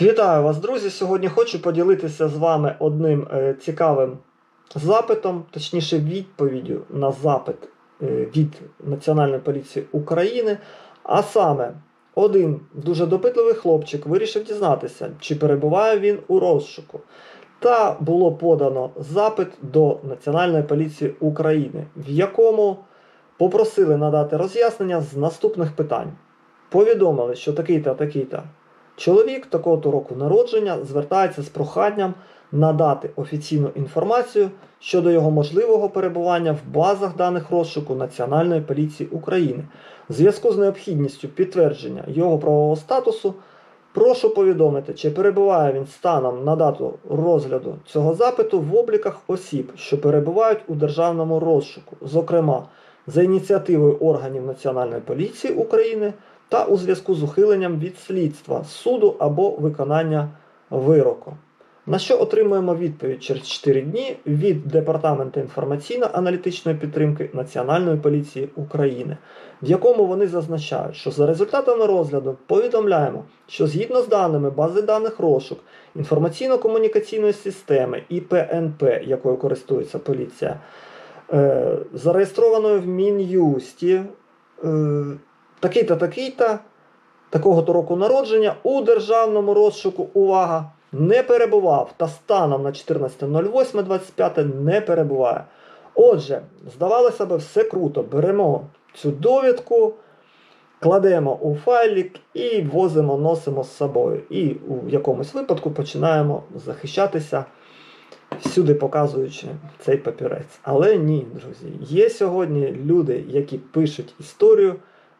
Вітаю вас, друзі! Сьогодні хочу поділитися з вами одним е, цікавим запитом, точніше, відповіддю на запит е, від Національної поліції України. А саме, один дуже допитливий хлопчик вирішив дізнатися, чи перебуває він у розшуку. Та було подано запит до Національної поліції України, в якому попросили надати роз'яснення з наступних питань. Повідомили, що такий-то, такий-то Чоловік такого-то року народження звертається з проханням надати офіційну інформацію щодо його можливого перебування в базах даних розшуку Національної поліції України. В зв'язку з необхідністю підтвердження його правового статусу, прошу повідомити, чи перебуває він станом на дату розгляду цього запиту в обліках осіб, що перебувають у державному розшуку, зокрема за ініціативою органів Національної поліції України та у зв'язку з ухиленням від слідства, суду або виконання вироку. На що отримуємо відповідь через 4 дні від Департаменту інформаційно-аналітичної підтримки Національної поліції України, в якому вони зазначають, що за результатами розгляду повідомляємо, що згідно з даними бази даних розшук інформаційно-комунікаційної системи ІПНП, якою користується поліція, е, зареєстрованою в Мін'юсті. Такий-то, такий-то, такого-то року народження у державному розшуку, увага, не перебував та станом на 14.08.25 не перебуває. Отже, здавалося б, все круто. Беремо цю довідку, кладемо у файлік і возимо, носимо з собою. І у якомусь випадку починаємо захищатися, всюди показуючи цей папірець. Але ні, друзі, є сьогодні люди, які пишуть історію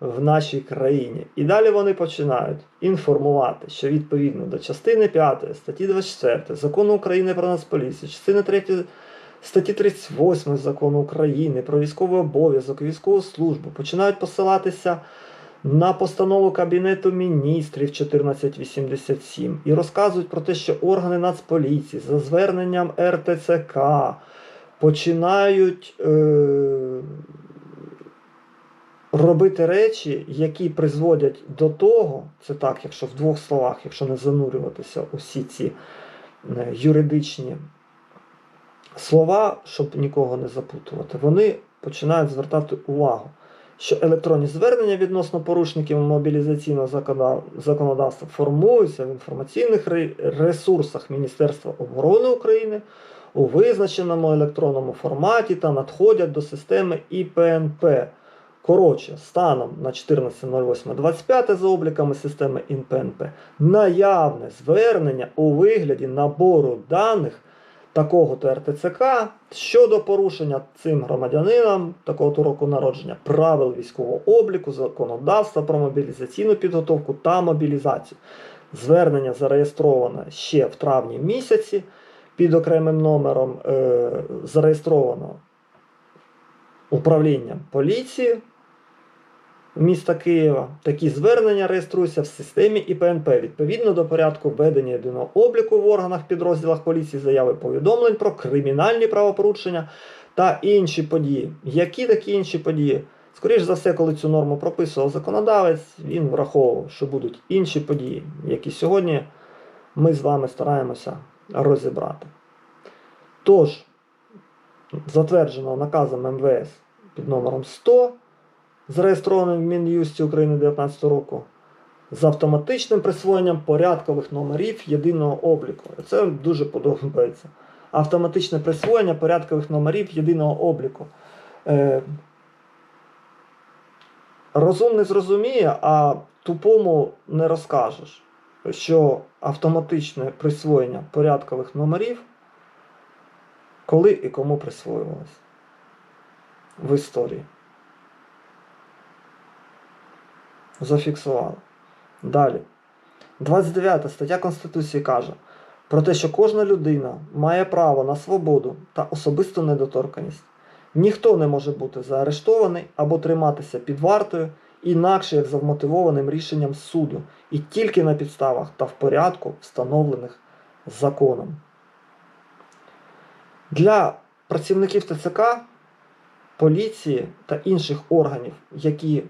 в нашій країні. І далі вони починають інформувати, що відповідно до частини 5 статті 24 закону України про Нацполіцію, частини 3 статті 38 закону України про військовий обов'язок і військову службу починають посилатися на постанову Кабінету міністрів 1487 і розказують про те, що органи Нацполіції за зверненням РТЦК починають. Е- робити речі, які призводять до того, це так, якщо в двох словах, якщо не занурюватися усі ці е, юридичні слова, щоб нікого не запутувати, вони починають звертати увагу, що електронні звернення відносно порушників мобілізаційного законодавства формуються в інформаційних ресурсах Міністерства оборони України у визначеному електронному форматі та надходять до системи ІПНП. Коротше, станом на 14.08.25 за обліками системи ІНПНП наявне звернення у вигляді набору даних такого-то РТЦК щодо порушення цим громадянинам такого-то року народження правил військового обліку, законодавства про мобілізаційну підготовку та мобілізацію. Звернення зареєстроване ще в травні місяці під окремим номером е, зареєстровано управлінням поліції міста Києва. Такі звернення реєструються в системі ІПНП відповідно до порядку введення єдиного обліку в органах підрозділах поліції заяви повідомлень про кримінальні правопорушення та інші події. Які такі інші події? Скоріше за все, коли цю норму прописував законодавець, він враховував, що будуть інші події, які сьогодні ми з вами стараємося розібрати. Тож, затверджено наказом МВС під номером 100, зареєстрованим в Мін'юсті України 2019 року, з автоматичним присвоєнням порядкових номерів єдиного обліку. Це дуже подобається. Автоматичне присвоєння порядкових номерів єдиного обліку. Е, розум не зрозуміє, а тупому не розкажеш, що автоматичне присвоєння порядкових номерів коли і кому присвоювалось в історії. Зафіксували. Далі. 29 стаття Конституції каже про те, що кожна людина має право на свободу та особисту недоторканність. Ніхто не може бути заарештований або триматися під вартою інакше як за вмотивованим рішенням суду і тільки на підставах та в порядку, встановлених законом. Для працівників ТЦК, поліції та інших органів, які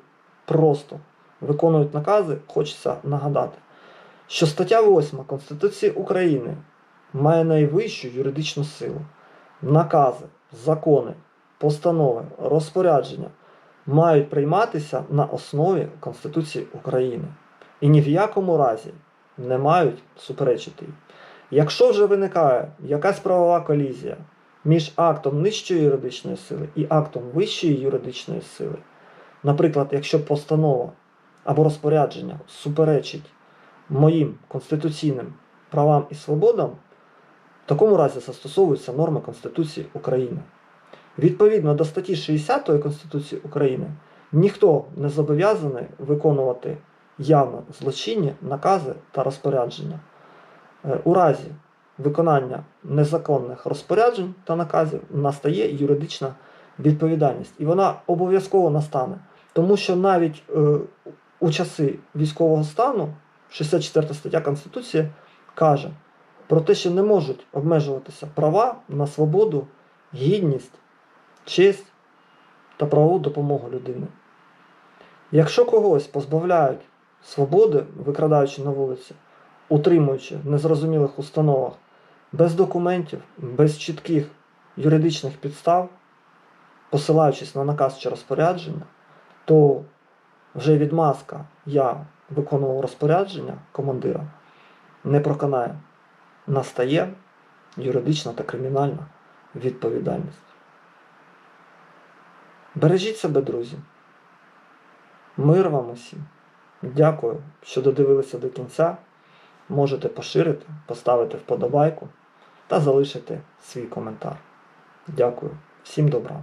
просто виконують накази, хочеться нагадати, що стаття 8 Конституції України має найвищу юридичну силу. Накази, закони, постанови, розпорядження мають прийматися на основі Конституції України і ні в якому разі не мають суперечити їй. Якщо вже виникає якась правова колізія між актом нижчої юридичної сили і актом вищої юридичної сили, наприклад, якщо постанова або розпорядження суперечить моїм конституційним правам і свободам, в такому разі застосовуються норми Конституції України. Відповідно до статті 60 Конституції України, ніхто не зобов'язаний виконувати явно злочинні накази та розпорядження. Е, У разі виконання незаконних розпоряджень та наказів настає юридична відповідальність, і вона обов'язково настане. Тому що навіть е, у часи військового стану 64 стаття Конституції каже про те, що не можуть обмежуватися права на свободу, гідність, честь та правову допомогу людини. Якщо когось позбавляють свободи, викрадаючи на вулиці, утримуючи в незрозумілих установах, без документів, без чітких юридичних підстав, посилаючись на наказ чи розпорядження, то вже відмазка я виконував розпорядження командира не проканає. Настає юридична та кримінальна відповідальність. Бережіть себе, друзі. Мир вам усім. Дякую, що додивилися до кінця. Можете поширити, поставити вподобайку та залишити свій коментар. Дякую. Всім добра.